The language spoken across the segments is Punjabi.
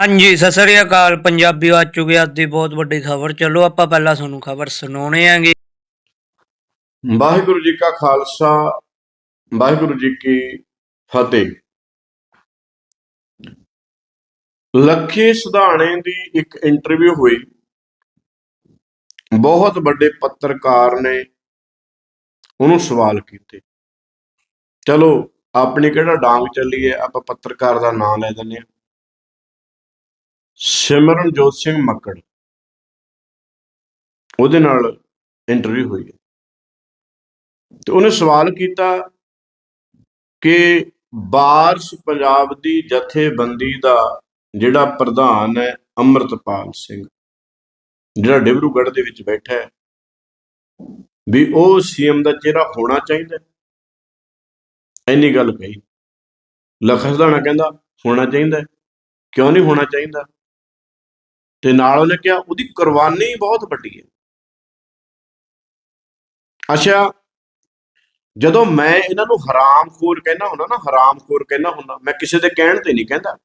ਹਾਂਜੀ, ਸਤਿ ਸ੍ਰੀ ਅਕਾਲ। ਪੰਜਾਬੀ ਆ ਚੁੱਕੇ ਅੱਜ ਦੀ ਬਹੁਤ ਵੱਡੀ ਖਬਰ। ਚਲੋ, ਆਪਾਂ ਪਹਿਲਾਂ ਤੁਹਾਨੂੰ ਖਬਰ ਸੁਣਾਉਣੇ ਆਂਗੇ ਵਾਹਿਗੁਰੂ ਜੀ ਕਾ ਖਾਲਸਾ, ਵਾਹਿਗੁਰੂ ਜੀ ਕੀ ਫਤਿਹ। ਲੱਖੇ ਸੁਧਾਣੇ ਦੀ ਇੱਕ ਇੰਟਰਵਿਊ ਹੋਈ। ਬਹੁਤ ਵੱਡੇ ਪੱਤਰਕਾਰ ਨੇ ਉਹਨੂੰ ਸਵਾਲ ਕੀਤੇ। ਚਲੋ, ਆਪਣੀ ਕਿਹੜਾ ਡਾਂਗ ਚੱਲੀ ਹੈ, ਆਪਾਂ ਪੱਤਰਕਾਰ ਦਾ ਨਾਮ ਲੈ ਦਿੰਦੇ ਹਾਂ। ਸਿਮਰਨਜੋਤ ਸਿੰਘ ਮੱਕੜ। ਉਹਦੇ ਨਾਲ ਇੰਟਰਵਿਊ ਹੋਈ ਹੈ। ਤੇ ਉਹਨੇ ਸਵਾਲ ਕੀਤਾ ਕਿ ਬਾਰਸ ਪੰਜਾਬ ਦੀ ਜਥੇਬੰਦੀ ਦਾ ਜਿਹੜਾ ਪ੍ਰਧਾਨ ਹੈ ਅੰਮ੍ਰਿਤਪਾਲ ਸਿੰਘ, ਜਿਹੜਾ ਡਿਬਰੂਗੜ੍ਹ ਦੇ ਵਿੱਚ ਬੈਠਾ ਹੈ, ਵੀ ਉਹ ਸੀਐਮ ਦਾ ਚਿਹਰਾ ਹੋਣਾ ਚਾਹੀਦਾ ਹੈ। ਇੰਨੀ ਗੱਲ ਕਹੀ। ਲਖਸਦਾਣਾ ਕਹਿੰਦਾ, ਹੋਣਾ ਚਾਹੀਦਾ ਕਿਉਂ ਨਹੀਂ ਹੋਣਾ ਚਾਹੀਦਾ? ਤੇ ਨਾਲ ਉਹਨੇ ਕਿਹਾ, ਉਹਦੀ ਕੁਰਬਾਨੀ ਬਹੁਤ ਵੱਡੀ ਹੈ। ਅੱਛਾ, ਜਦੋਂ ਮੈਂ ਇਹਨਾਂ ਨੂੰ ਹਰਾਮਖੋਰ ਕਹਿਣਾ ਹੁੰਦਾ ਨਾ, ਹਰਾਮਖੋਰ ਕਹਿਣਾ ਹੁੰਦਾ, ਮੈਂ ਕਿਸੇ ਦੇ ਕਹਿਣ ਤੇ ਨਹੀਂ ਕਹਿੰਦਾ।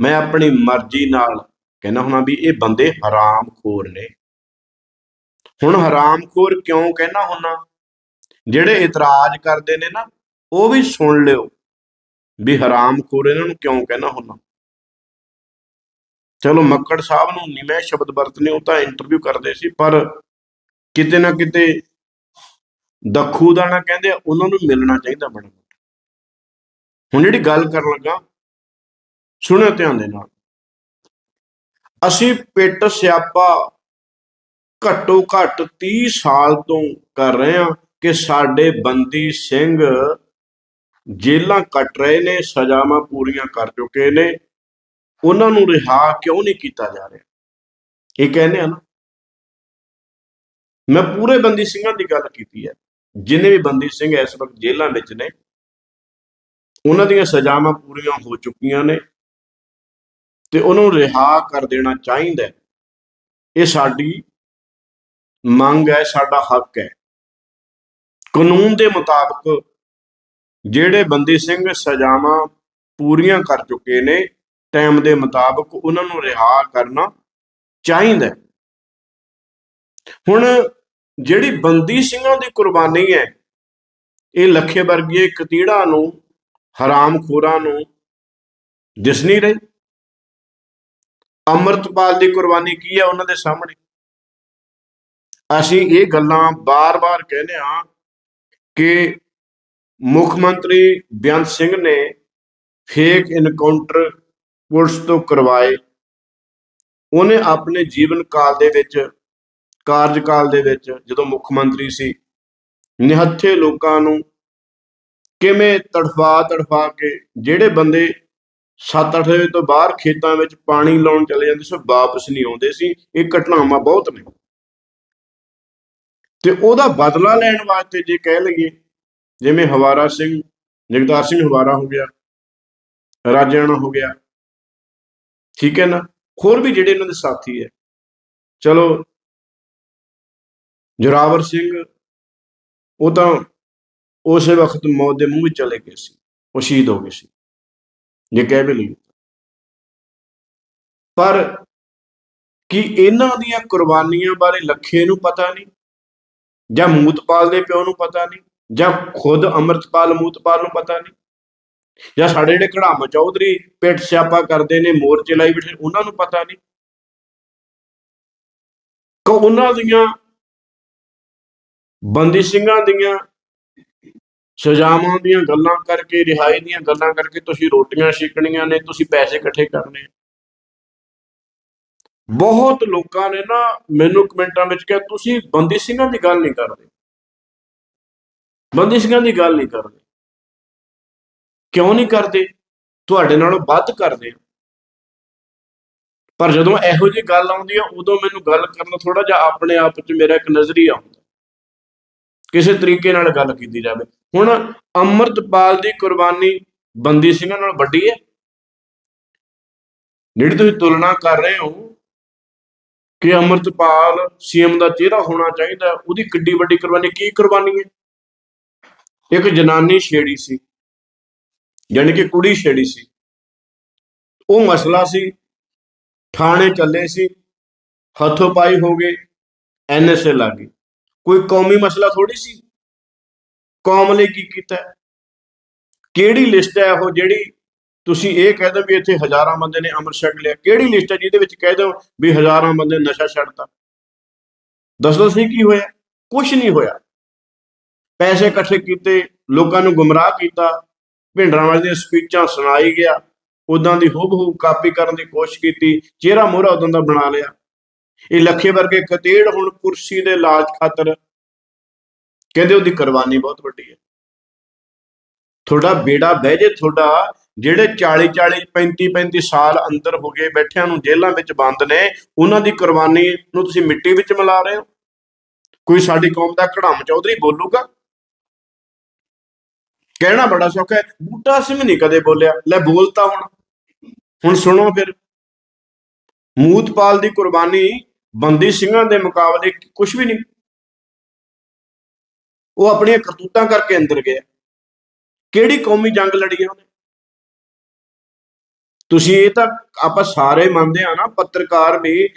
ਮੈਂ ਆਪਣੀ ਮਰਜ਼ੀ ਨਾਲ ਕਹਿਣਾ ਹੁੰਦਾ ਵੀ ਇਹ ਬੰਦੇ ਹਰਾਮਖੋਰ ਨੇ। ਹੁਣ ਹਰਾਮਖੋਰ ਕਿਉਂ ਕਹਿਣਾ ਹੁੰਦਾ? ਜਿਹੜੇ ਇਤਰਾਜ਼ ਕਰਦੇ ਨੇ ਨਾ, ਉਹ ਵੀ ਸੁਣ ਲਿਓ ਵੀ ਹਰਾਮਖੋਰ ਇਹਨਾਂ ਨੂੰ ਕਿਉਂ ਕਹਿਣਾ ਹੁੰਦਾ। ਚਲੋ ਮੱਕੜ ਸਾਹਿਬ ਨੂੰ ਨਹੀਂ ਮੈਂ ਸ਼ਬਦ ਵਰਤਨੇ, ਉਹ ਤਾਂ ਇੰਟਰਵਿਊ ਕਰਦੇ ਸੀ, ਪਰ ਕਿਤੇ ਨਾ ਕਿਤੇ ਦਖੂ ਦਾਣਾ ਕਹਿੰਦੇ ਉਹਨਾਂ ਨੂੰ ਮਿਲਣਾ ਚਾਹੀਦਾ ਬੜਾ ਹੁਣ ਜਿਹੜੀ ਗੱਲ ਕਰਨ ਲੱਗਾ, ਸੁਣਿਓ ਧਿਆਨ ਦੇ ਨਾਲ। ਅਸੀਂ ਪਿੱਟ ਸਿਆਪਾ ਘੱਟੋ ਘੱਟ 30 ਸਾਲ ਤੋਂ ਕਰ ਰਹੇ ਹਾਂ ਕਿ ਸਾਡੇ ਬੰਦੀ ਸਿੰਘ ਜੇਲਾਂ ਕੱਟ ਰਹੇ ਨੇ, ਸਜ਼ਾਵਾਂ ਪੂਰੀਆਂ ਕਰ ਚੁੱਕੇ ਨੇ। ਉਹਨਾਂ ਨੂੰ ਰਿਹਾ ਕਿਉਂ ਨਹੀਂ ਕੀਤਾ ਜਾ ਰਿਹਾ? ਇਹ ਕਹਿੰਦੇ ਆ ਨਾ, ਮੈਂ ਪੂਰੇ ਬੰਦੀ ਸਿੰਘਾਂ ਦੀ ਗੱਲ ਕੀਤੀ ਹੈ। ਜਿੰਨੇ ਵੀ ਬੰਦੀ ਸਿੰਘ ਇਸ ਵਕਤ ਜੇਲ੍ਹਾਂ ਵਿੱਚ ਨੇ, ਉਹਨਾਂ ਦੀਆਂ ਸਜ਼ਾਵਾਂ ਪੂਰੀਆਂ ਹੋ ਚੁੱਕੀਆਂ ਨੇ ਤੇ ਉਹਨਾਂ ਨੂੰ ਰਿਹਾ ਕਰ ਦੇਣਾ ਚਾਹੀਦਾ ਇਹ ਸਾਡੀ ਮੰਗ ਹੈ, ਸਾਡਾ ਹੱਕ ਹੈ। ਕਾਨੂੰਨ ਦੇ ਮੁਤਾਬਕ ਜਿਹੜੇ ਬੰਦੀ ਸਿੰਘ ਸਜ਼ਾਵਾਂ ਪੂਰੀਆਂ ਕਰ ਚੁੱਕੇ ਨੇ ਟਾਈਮ ਦੇ ਮੁਤਾਬਕ ਉਹਨਾਂ ਨੂੰ ਰਿਹਾ ਕਰਨਾ ਚਾਹੀਦਾ ਹੁਣ ਜਿਹੜੀ ਬੰਦੀ ਸਿੰਘਾਂ ਦੀ ਕੁਰਬਾਨੀ ਹੈ, ਇਹ ਲੱਖੇ ਵਰਗੇ ਕਤੀੜਾ ਨੂੰ, ਹਰਾਮਖੋਰਾਂ ਨੂੰ ਦਿਸ ਨਹੀਂ ਰਹੀ। ਅੰਮ੍ਰਿਤਪਾਲ ਦੀ ਕੁਰਬਾਨੀ ਕੀ ਹੈ ਉਹਨਾਂ ਦੇ ਸਾਹਮਣੇ? ਅਸੀਂ ਇਹ ਗੱਲਾਂ ਬਾਰ-ਬਾਰ ਕਹਿੰਦੇ ਹਾਂ ਕਿ ਮੁੱਖ ਮੰਤਰੀ ਬੇਅੰਤ ਸਿੰਘ ਨੇ ਫੇਕ ਇਨਕਾਊਂਟਰ ਪੁਲਿਸ ਤੋਂ ਕਰਵਾਏ। ਉਹਨੇ ਆਪਣੇ ਜੀਵਨ ਕਾਲ ਦੇ ਵਿੱਚ, ਕਾਰਜਕਾਲ ਦੇ ਵਿੱਚ ਜਦੋਂ ਮੁੱਖ ਮੰਤਰੀ ਸੀ, ਨਿਹੱਥੇ ਲੋਕਾਂ ਨੂੰ ਕਿਵੇਂ ਤੜਫਾ ਤੜਫਾ ਕੇ ਜਿਹੜੇ ਬੰਦੇ 7-8 ਵਜੇ ਤੋਂ ਬਾਹਰ ਖੇਤਾਂ ਵਿੱਚ ਪਾਣੀ ਲਾਉਣ ਚਲੇ ਜਾਂਦੇ ਸੀ ਵਾਪਸ ਨਹੀਂ ਆਉਂਦੇ ਸੀ। ਇਹ ਘਟਨਾਵਾਂ ਬਹੁਤ ਨੇ। ਤੇ ਉਹਦਾ ਬਦਲਾ ਲੈਣ ਵਾਸਤੇ ਜੇ ਕਹਿ ਲਈਏ, ਜਿਵੇਂ ਹਵਾਰਾ ਸਿੰਘ, ਜਗਤਾਰ ਸਿੰਘ ਹਵਾਰਾ ਹੋ ਗਿਆ ਰਾਜਣਾ ਹੋ ਗਿਆ ਠੀਕ ਹੈ ਨਾ? ਹੋਰ ਵੀ ਜਿਹੜੇ ਇਹਨਾਂ ਦੇ ਸਾਥੀ ਹੈ। ਚਲੋ, ਜੋਰਾਵਰ ਸਿੰਘ, ਉਹ ਤਾਂ ਉਸੇ ਵਕਤ ਮੌਤ ਦੇ ਮੂੰਹ ਵਿੱਚ ਚਲੇ ਗਏ ਸੀ, ਉਹ ਸ਼ਹੀਦ ਹੋ ਗਏ ਸੀ। ਜੇ ਕਹਿ ਵੀ ਲਈ ਪਰ ਕੀ ਇਹਨਾਂ ਦੀਆਂ ਕੁਰਬਾਨੀਆਂ ਬਾਰੇ ਲੱਖੇ ਨੂੰ ਪਤਾ ਨਹੀਂ? ਜਾਂ ਮੂਤਪਾਲ ਦੇ ਪਿਓ ਨੂੰ ਪਤਾ ਨਹੀਂ? ਜਾਂ ਖੁਦ ਅੰਮ੍ਰਿਤਪਾਲ, ਮੂਤਪਾਲ ਨੂੰ ਪਤਾ ਨਹੀਂ? ਜਾਂ ਸਾਡੇ ਜਿਹੜੇ ਕੜਾਮ ਚੌਧਰੀ ਪਿੱਟ ਸਿਆਪਾ ਕਰਦੇ ਨੇ, ਮੋਰਚੇ ਲਾਈ ਬੈਠੇ ਉਹਨਾਂ ਨੂੰ ਪਤਾ ਨਹੀਂ। ਕਿ ਉਹਨਾਂ ਦੀਆਂ, ਬੰਦੀ ਸਿੰਘਾਂ ਦੀਆਂ, ਸਜ਼ਾਵਾਂ ਦੀਆਂ ਗੱਲਾਂ ਕਰਕੇ, ਰਿਹਾਈ ਦੀਆਂ ਗੱਲਾਂ ਕਰਕੇ ਤੁਸੀਂ ਰੋਟੀਆਂ ਛਕਣੀਆਂ ਨੇ, ਤੁਸੀਂ ਪੈਸੇ ਇਕੱਠੇ ਕਰਨੇ। ਬਹੁਤ ਲੋਕਾਂ ਨੇ ਨਾ ਮੈਨੂੰ ਕਮੈਂਟਾਂ ਵਿੱਚ ਕਿਹਾ, ਤੁਸੀਂ ਬੰਦੀ ਸਿੰਘਾਂ ਦੀ ਗੱਲ ਨਹੀਂ ਕਰਦੇ। ਬੰਦੀ ਸਿੰਘਾਂ ਦੀ ਗੱਲ ਨਹੀਂ ਕਰਦੇ। ਕਿਉਂ ਨਹੀਂ ਕਰਦੇ? ਤੁਹਾਡੇ ਨਾਲੋਂ ਵੱਧ ਕਰਦੇ ਆ। ਪਰ ਜਦੋਂ ਇਹੋ ਜਿਹੀ ਗੱਲ ਆਉਂਦੀ ਆ, ਉਦੋਂ ਮੈਨੂੰ ਗੱਲ ਕਰਨ ਥੋੜਾ ਜਿਹਾ ਆਪਣੇ ਆਪ 'ਚ ਮੇਰਾ ਇੱਕ ਨਜ਼ਰੀਆ ਹੁੰਦਾ ਕਿਸੇ ਤਰੀਕੇ ਨਾਲ ਗੱਲ ਕੀਤੀ ਜਾਵੇ। ਹੁਣ ਅੰਮ੍ਰਿਤਪਾਲ ਦੀ ਕੁਰਬਾਨੀ ਬੰਦੀ ਸਿੰਘਾਂ ਨਾਲ ਵੱਡੀ ਹੈ ਜਿਹੜੀ ਤੁਸੀਂ ਤੁਲਨਾ ਕਰ ਰਹੇ ਹੋ ਕਿ ਅੰਮ੍ਰਿਤਪਾਲ ਸੀਐਮ ਦਾ ਚਿਹਰਾ ਹੋਣਾ ਚਾਹੀਦਾ, ਉਹਦੀ ਕਿੱਡੀ ਵੱਡੀ ਕੁਰਬਾਨੀ, ਕੀ ਕੁਰਬਾਨੀ ਹੈ ਇੱਕ ਜਨਾਨੀ ਛੇੜੀ ਸੀ। ਯਾਨੀ ਕਿ ਕੁੜੀ ਛੇੜੀ ਸੀ। ਉਹ ਮਸਲਾ ਸੀ, ਥਾਣੇ ਚੱਲੇ ਸੀ, ਹੱਥੋਂ ਪਾਈ ਹੋ ਗਏ ਐਨਐਸਏ ਲੱਗ ਗਈ। ਕੋਈ ਕੌਮੀ ਮਸਲਾ ਥੋੜੀ ਸੀ? ਕੌਮ ਲਈ ਕੀ ਕੀਤਾ? ਕਿਹੜੀ ਲਿਸਟ ਹੈ ਉਹ ਜਿਹੜੀ ਤੁਸੀਂ ਇਹ ਕਹਿ ਦਿਓ ਵੀ ਇੱਥੇ ਹਜ਼ਾਰਾਂ ਬੰਦੇ ਨੇ ਅੰਮ੍ਰਿਤ ਛਕ ਲਿਆ? ਕਿਹੜੀ ਲਿਸਟ ਹੈ ਜਿਹਦੇ ਵਿੱਚ ਕਹਿ ਦਿਓ ਵੀ ਹਜ਼ਾਰਾਂ ਬੰਦੇ ਨਸ਼ਾ ਛੱਡਤਾ? ਦੱਸੋ ਸਹੀ ਕੀ ਹੋਇਆ? ਕੁਝ ਨਹੀਂ ਹੋਇਆ। ਪੈਸੇ ਇਕੱਠੇ ਕੀਤੇ, ਲੋਕਾਂ ਨੂੰ ਗੁੰਮਰਾਹ ਕੀਤਾ ਭਿੰਡਰਾਂ ਦੀਆਂ ਸਪੀਚਾਂ ਸੁਣਾਈ ਗਿਆ ਉਦਾਂ ਦੀ ਹੂਬਹੂ ਕਾਪੀ ਕਰਨ ਦੀ ਕੋਸ਼ਿਸ਼ ਕੀਤੀ, ਚਿਹਰਾ ਮੋਹਰਾ ਉਦਾਂ ਦਾ ਬਣਾ ਲਿਆ। ਇਹ ਲੱਖੇ ਵਰਗੇ ਕਤੇੜ ਹੁਣ ਕੁਰਸੀ ਦੇ ਲਾਜ ਖਾਤਰ ਕਹਿੰਦੇ ਉਹਦੀ ਕੁਰਬਾਨੀ ਬਹੁਤ ਵੱਡੀ ਹੈ। ਤੁਹਾਡਾ ਬੇੜਾ ਬਹਿ ਜੇ ਤੁਹਾਡਾ, ਜਿਹੜੇ 40 40 35 35 ਸਾਲ ਅੰਦਰ ਹੋ ਗਏ ਬੈਠਿਆਂ ਨੂੰ ਜੇਲ੍ਹਾਂ ਵਿੱਚ ਬੰਦ ਨੇ, ਉਹਨਾਂ ਦੀ ਕੁਰਬਾਨੀ ਨੂੰ ਤੁਸੀਂ ਮਿੱਟੀ ਵਿੱਚ ਮਿਲਾ ਰਹੇ ਹੋ? ਕੋਈ ਸਾਡੀ ਕੌਮ ਦਾ ਘੜਾਮ ਚੌਧਰੀ ਬੋਲੂਗਾ? ਕਹਿਣਾ ਬੜਾ ਸੌਖਾ ਹੈ, ਬੂਟਾ ਸਿੰਘ ਨਹੀਂ ਕਦੇ ਬੋਲਿਆ, ਲੈ ਬੋਲਤਾ ਹੁਣ। ਹੁਣ ਸੁਣੋ ਫਿਰ। ਮੂਤਪਾਲ ਦੀ ਕੁਰਬਾਨੀ ਬੰਦੀ ਸਿੰਘਾਂ ਦੇ ਮੁਕਾਬਲੇ ਕੁਝ ਵੀ ਨਹੀਂ। ਉਹ ਆਪਣੀਆਂ ਕਰਤੂਤਾਂ ਕਰਕੇ ਅੰਦਰ ਗਿਆ। ਕਿਹੜੀ ਕੌਮੀ ਜੰਗ ਲੜੀ ਹੈ ਉਹਨੇ? ਤੁਸੀਂ ਇਹ ਤਾਂ ਆਪਾਂ ਸਾਰੇ ਮੰਨਦੇ ਆ ਨਾ, ਪੱਤਰਕਾਰ ਵੀ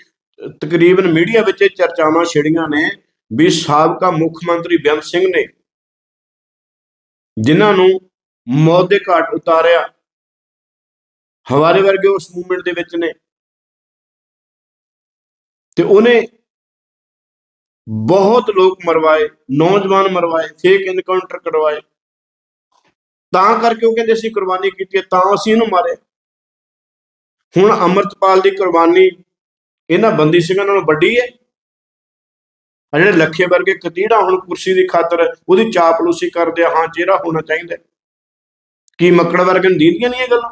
ਤਕਰੀਬਨ ਮੀਡੀਆ ਵਿੱਚ ਚਰਚਾਵਾਂ ਛਿੜੀਆਂ ਨੇ ਵੀ ਸਾਬਕਾ ਮੁੱਖ ਮੰਤਰੀ ਬੇਅੰਤ ਸਿੰਘ ਨੇ ਜਿਨ੍ਹਾਂ ਨੂੰ ਮੌਤ ਦੇ ਘਾਟ ਉਤਾਰਿਆ। ਹਵਾਰੇ ਵਰਗੇ ਉਸ ਮੂਵਮੈਂਟ ਦੇ ਵਿੱਚ ਨੇ। ਤੇ ਉਹਨੇ ਬਹੁਤ ਲੋਕ ਮਰਵਾਏ, ਨੌਜਵਾਨ ਮਰਵਾਏ ਫੇਕ ਇਨਕਾਊਂਟਰ ਕਰਵਾਏ। ਤਾਂ ਕਰਕੇ ਉਹ ਕਹਿੰਦੇ ਅਸੀਂ ਕੁਰਬਾਨੀ ਕੀਤੀ ਤਾਂ ਅਸੀਂ ਇਹਨੂੰ ਮਾਰੇ। ਹੁਣ ਅਮਰਤਪਾਲ ਦੀ ਕੁਰਬਾਨੀ ਇਹਨਾਂ ਬੰਦੀ ਸਿੰਘਾਂ ਨਾਲੋਂ ਵੱਡੀ ਹੈ। ਆ ਜਿਹੜੇ ਲੱਖੇ ਵਰਗੇ ਕਤੀੜਾ ਹੁਣ ਕੁਰਸੀ ਦੀ ਖਾਤਰ ਉਹਦੀ ਚਾਪਲੂਸੀ ਕਰਦੇ ਆ, ਹਾਂ, ਚਿਹਰਾ ਹੋਣਾ ਚਾਹੀਦਾ ਕੀ ਮੱਕੜ ਵਰਗੇ ਨੂੰ ਦੀਦੀਆਂ ਨਹੀਂ ਇਹ ਗੱਲਾਂ?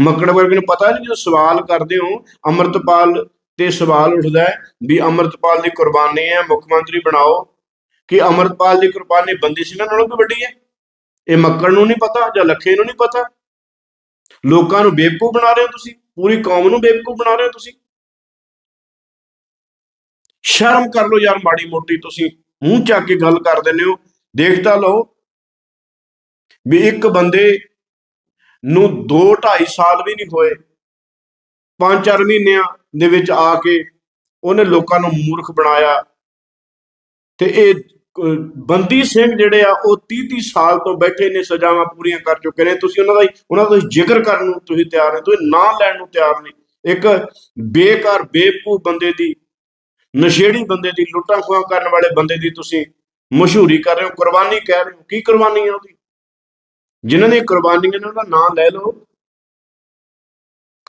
ਮੱਕੜ ਵਰਗੇ ਨੂੰ ਪਤਾ ਨਹੀਂ ਜਦੋਂ ਸਵਾਲ ਕਰਦੇ ਹੋ, ਅਮਰਤਪਾਲ ਤੇ ਸਵਾਲ ਉੱਠਦਾ ਹੈ ਵੀ ਅਮਰਤਪਾਲ ਦੀ ਕੁਰਬਾਨੀ ਹੈ, ਮੁੱਖ ਮੰਤਰੀ ਬਣਾਓ। ਕਿ ਅਮਰਤਪਾਲ ਦੀ ਕੁਰਬਾਨੀ ਬੰਦੀ ਸਿੰਘਾਂ ਨਾਲੋਂ ਵੀ ਵੱਡੀ ਹੈ? ਇਹ ਮੱਕੜ ਨੂੰ ਨਹੀਂ ਪਤਾ ਜਾਂ ਲੱਖੇ ਨੂੰ ਨਹੀਂ ਪਤਾ? ਲੋਕਾਂ ਨੂੰ ਬੇਵਕੂਫ ਬਣਾ ਰਹੇ ਹੋ ਤੁਸੀਂ? ਪੂਰੀ ਕੌਮ ਨੂੰ ਬੇਵਕੂਫ ਬਣਾ ਰਹੇ ਹੋ ਤੁਸੀਂ? ਸ਼ਰਮ ਕਰ ਲਓ ਯਾਰ ਮਾੜੀ ਮੋਟੀ, ਤੁਸੀਂ ਮੂੰਹ ਚੱਕ ਕੇ ਗੱਲ ਕਰ ਦਿੰਦੇ ਹੋ। ਦੇਖ ਤਾਂ ਲਓ ਵੀ ਇੱਕ ਬੰਦੇ ਨੂੰ 2 2.5 ਸਾਲ ਵੀ ਨਹੀਂ ਹੋਏ 5-4 ਮਹੀਨਿਆਂ ਦੇ ਵਿੱਚ ਆ ਕੇ ਉਹਨੇ ਲੋਕਾਂ ਨੂੰ ਮੂਰਖ ਬਣਾਇਆ। ਤੇ ਇਹ ਬੰਦੀ ਸਿੰਘ ਜਿਹੜੇ ਆ, ਉਹ 30 30 ਸਾਲ ਤੋਂ ਬੈਠੇ ਨੇ, ਸਜ਼ਾਵਾਂ ਪੂਰੀਆਂ ਕਰ ਚੁੱਕੇ ਨੇ। ਤੁਸੀਂ ਉਹਨਾਂ ਦਾ ਉਹਨਾਂ ਦਾ ਜ਼ਿਕਰ ਕਰਨ ਨੂੰ ਤੁਸੀਂ ਤਿਆਰ ਨਹੀਂ ਤੁਸੀਂ ਨਾਂ ਲੈਣ ਨੂੰ ਤਿਆਰ ਨਹੀਂ ਇੱਕ ਬੇਕਾਰ, ਬੇਵਕੂਫ ਬੰਦੇ ਦੀ ਨਸ਼ੇੜੀ ਬੰਦੇ ਦੀ, ਲੁੱਟਾਂ ਖੋਹਾਂ ਕਰਨ ਵਾਲੇ ਬੰਦੇ ਦੀ ਤੁਸੀਂ ਮਸ਼ਹੂਰੀ ਕਰ ਰਹੇ ਹੋ, ਕੁਰਬਾਨੀ ਕਹਿ ਰਹੇ ਹੋ, ਕੀ ਕੁਰਬਾਨੀ ਹੈ ਉਹਦੀ? ਜਿਨ੍ਹਾਂ ਦੀ ਕੁਰਬਾਨੀਆਂ ਨੇ ਉਹਦਾ ਨਾਂ ਲੈ ਲਓ।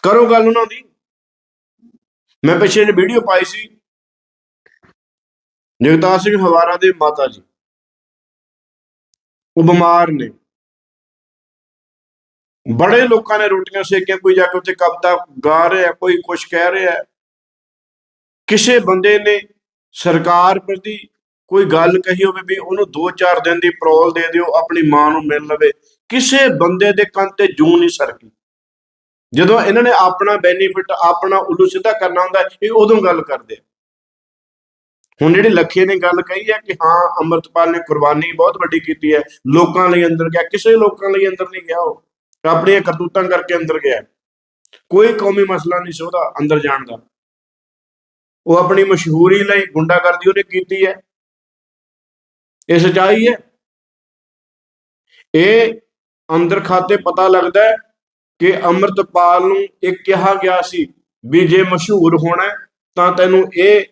ਕਰੋ ਗੱਲ ਉਹਨਾਂ ਦੀ। ਮੈਂ ਪਿੱਛੇ ਜਿਹੀ ਵੀਡੀਓ ਪਾਈ ਸੀ। ਜਗਤਾਰ ਸਿੰਘ ਹਵਾਰਾ ਦੇ ਮਾਤਾ ਜੀ। ਉਹ ਬਿਮਾਰ ਨੇ। ਬੜੇ ਲੋਕਾਂ ਨੇ ਰੋਟੀਆਂ ਸੇਕੀਆਂ, ਕੋਈ ਜਾ ਕੇ ਉੱਥੇ ਕਵਿਤਾ ਗਾ ਰਿਹਾ, ਕੋਈ ਕੁਝ ਕਹਿ ਰਿਹਾ। ਕਿਸੇ ਬੰਦੇ ਨੇ ਸਰਕਾਰ ਪ੍ਰਤੀ ਕੋਈ ਗੱਲ ਕਹੀ ਹੋਵੇ ਵੀ ਉਹਨੂੰ 2-4 ਦਿਨ ਦੀ ਪ੍ਰੋਲ ਦੇ ਦਿਓ, ਆਪਣੀ ਮਾਂ ਨੂੰ ਮਿਲ ਲਵੇ, ਕਿਸੇ ਬੰਦੇ ਦੇ ਕੰਨ ਤੇ ਜੂੰ ਨਹੀਂ ਸਰਕੀ। ਜਦੋਂ ਇਹਨਾਂ ਨੇ ਆਪਣਾ ਬੈਨੀਫਿਟ ਆਪਣਾ ਉਲੂ ਸਿੱਧਾ ਕਰਨਾ ਹੁੰਦਾ, ਇਹ ਉਦੋਂ ਗੱਲ ਕਰਦੇ ਹੁਣ ਜਿਹੜੀ ਲੱਖੇ ਨੇ ਗੱਲ ਕਹੀ ਹੈ ਕਿ ਹਾਂ, ਅੰਮ੍ਰਿਤਪਾਲ ਨੇ ਕੁਰਬਾਨੀ ਬਹੁਤ ਵੱਡੀ ਕੀਤੀ ਹੈ, ਲੋਕਾਂ ਲਈ ਅੰਦਰ ਗਿਆ, ਕਿਸੇ ਲੋਕਾਂ ਲਈ ਅੰਦਰ ਨਹੀਂ ਗਿਆ ਉਹ। ਆਪਣੀਆਂ ਕਰਤੂਤਾਂ ਕਰਕੇ ਅੰਦਰ ਗਿਆ। ਕੋਈ ਕੌਮੀ ਮਸਲਾ ਨਹੀਂ ਸੀ ਉਹਦਾ, ਅੰਦਰ ਜਾਣ ਦਾ। ਉਹ ਆਪਣੀ ਮਸ਼ਹੂਰੀ ਲਈ ਗੁੰਡਾਗਰਦੀ ਉਹਨੇ ਕੀਤੀ ਹੈ। ਇਹ ਸਚਾਈ ਹੈ। ਇਹ ਅੰਦਰ ਖਾਤੇ ਪਤਾ ਲੱਗਦਾ ਹੈ ਕਿ ਅੰਮ੍ਰਿਤਪਾਲ ਨੂੰ ਇਹ ਕਿਹਾ ਗਿਆ ਸੀ ਵੀ ਜੇ ਮਸ਼ਹੂਰ ਹੋਣਾ ਤਾਂ ਤੈਨੂੰ ਇਹ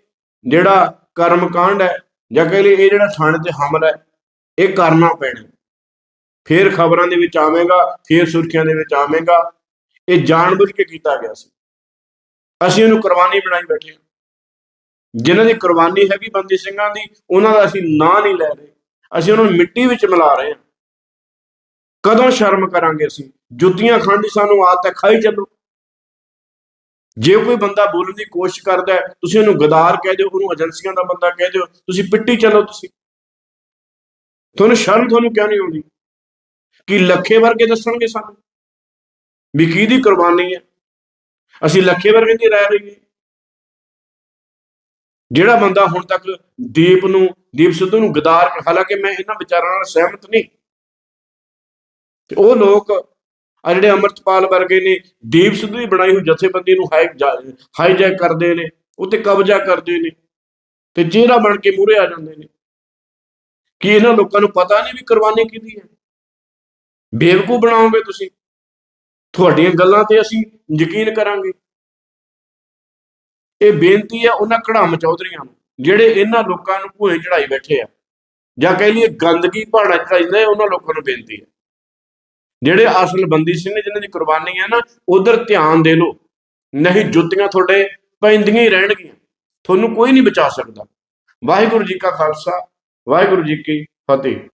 ਜਿਹੜਾ ਕਰਮਕਾਂਡ ਹੈ ਜਾਂ ਕਹਿ ਲਈ ਇਹ ਜਿਹੜਾ ਥਾਣੇ ਤੇ ਹਮਲਾ ਹੈ, ਇਹ ਕਰਨਾ ਪੈਣਾ। ਫੇਰ ਖਬਰਾਂ ਦੇ ਵਿੱਚ ਆਵੇਗਾ, ਫੇਰ ਸੁਰਖੀਆਂ ਦੇ ਵਿੱਚ ਆਵੇਗਾ। ਇਹ ਜਾਣਬੁੱਝ ਕੇ ਕੀਤਾ ਗਿਆ ਸੀ। ਅਸੀਂ ਇਹਨੂੰ ਕੁਰਬਾਨੀ ਬਣਾਈ ਬੈਠੇ ਹਾਂ। ਜਿਨ੍ਹਾਂ ਦੀ ਕੁਰਬਾਨੀ ਹੈਗੀ ਬੰਦੀ ਸਿੰਘਾਂ ਦੀ, ਉਹਨਾਂ ਦਾ ਅਸੀਂ ਨਾਂ ਨਹੀਂ ਲੈ ਰਹੇ। ਅਸੀਂ ਉਹਨਾਂ ਨੂੰ ਮਿੱਟੀ ਵਿੱਚ ਮਿਲਾ ਰਹੇ ਹਾਂ। ਕਦੋਂ ਸ਼ਰਮ ਕਰਾਂਗੇ ਅਸੀਂ? ਜੁੱਤੀਆਂ ਖਾਣ ਦੀ ਸਾਨੂੰ ਆਦਤ ਹੈ, ਖਾਈ ਚੱਲੋ। ਜੇ ਕੋਈ ਬੰਦਾ ਬੋਲਣ ਦੀ ਕੋਸ਼ਿਸ਼ ਕਰਦਾ ਹੈ, ਤੁਸੀਂ ਉਹਨੂੰ ਗਦਾਰ ਕਹਿ ਦਿਓ, ਉਹਨੂੰ ਏਜੰਸੀਆਂ ਦਾ ਬੰਦਾ ਕਹਿ ਦਿਓ, ਤੁਸੀਂ ਪਿੱਟੀ ਚੱਲੋ ਤੁਸੀਂ। ਤੁਹਾਨੂੰ ਸ਼ਰਮ ਤੁਹਾਨੂੰ ਕਿਉਂ ਨਹੀਂ ਆਉਂਦੀ? ਕਿ ਲੱਖੇ ਵਰਗੇ ਦੱਸਣਗੇ ਸਾਨੂੰ ਵੀ ਕਿਹਦੀ ਕੁਰਬਾਨੀ ਹੈ? ਅਸੀਂ ਲੱਖੇ ਵਰਗੇ ਦੀ ਰਹਿ ਰਹੀਏ। ਜਿਹੜਾ ਬੰਦਾ ਹੁਣ ਤੱਕ ਦੀਪ ਨੂੰ, ਦੀਪ ਸਿੱਧੂ ਨੂੰ ਗਦਾਰ ਹਾਲਾਂਕਿ ਮੈਂ ਇਹਨਾਂ ਵਿਚਾਰਾਂ ਨਾਲ ਸਹਿਮਤ ਨਹੀਂ। ਤੇ ਉਹ ਲੋਕ ਆ ਜਿਹੜੇ ਅਮਰਤਪਾਲ ਵਰਗੇ ਨੇ, ਦੀਪ ਸਿੱਧੂ ਦੀ ਬਣਾਈ ਹੋਈ ਜਥੇਬੰਦੀ ਨੂੰ ਹਾਈ ਹਾਈਜੈਕ ਕਰਦੇ ਨੇ ਉੱਤੇ ਕਬਜ਼ਾ ਕਰਦੇ ਨੇ, ਤੇ ਚਿਹਰਾ ਬਣ ਕੇ ਮੂਹਰੇ ਆ ਜਾਂਦੇ ਨੇ। ਕੀ ਇਹਨਾਂ ਲੋਕਾਂ ਨੂੰ ਪਤਾ ਨਹੀਂ ਵੀ ਕੁਰਬਾਨੀ ਕਿਹਦੀ ਹੈ? ਬੇਵਕੂ ਬਣਾਓਗੇ ਤੁਸੀਂ? ਤੁਹਾਡੀਆਂ ਗੱਲਾਂ ਤੇ ਅਸੀਂ ਯਕੀਨ ਕਰਾਂਗੇ। ਇਹ ਬੇਨਤੀ ਹੈ ਉਹਨਾਂ ਕੜਾਮ ਚੌਧਰੀਆਂ ਨੂੰ, ਜਿਹੜੇ ਇਹਨਾਂ ਲੋਕਾਂ ਨੂੰ ਭੂਏ ਚੜਾਈ ਬੈਠੇ ਆ। ਜਾਂ ਕਹਿ ਲਈਏ ਗੰਦਗੀ ਪਹਾੜਾਂ ਚੜਾਈਂਦੇ ਉਹਨਾਂ ਲੋਕਾਂ ਨੂੰ ਬੇਨਤੀ ਹੈ। ਜਿਹੜੇ ਅਸਲ ਬੰਦੀ ਸਿੰਘ ਨੇ ਜਿਨ੍ਹਾਂ ਦੀ ਕੁਰਬਾਨੀ ਹੈ ਨਾ, ਉਧਰ ਧਿਆਨ ਦੇ ਲਓ। ਨਹੀਂ ਜੁੱਤੀਆਂ ਤੁਹਾਡੇ ਪੈਂਦੀਆਂ ਹੀ ਰਹਿਣਗੀਆਂ। ਤੁਹਾਨੂੰ ਕੋਈ ਨਹੀਂ ਬਚਾ ਸਕਦਾ। ਵਾਹਿਗੁਰੂ ਜੀ ਕਾ ਖਾਲਸਾ, ਵਾਹਿਗੁਰੂ ਜੀ ਕੀ ਫਤਿਹ।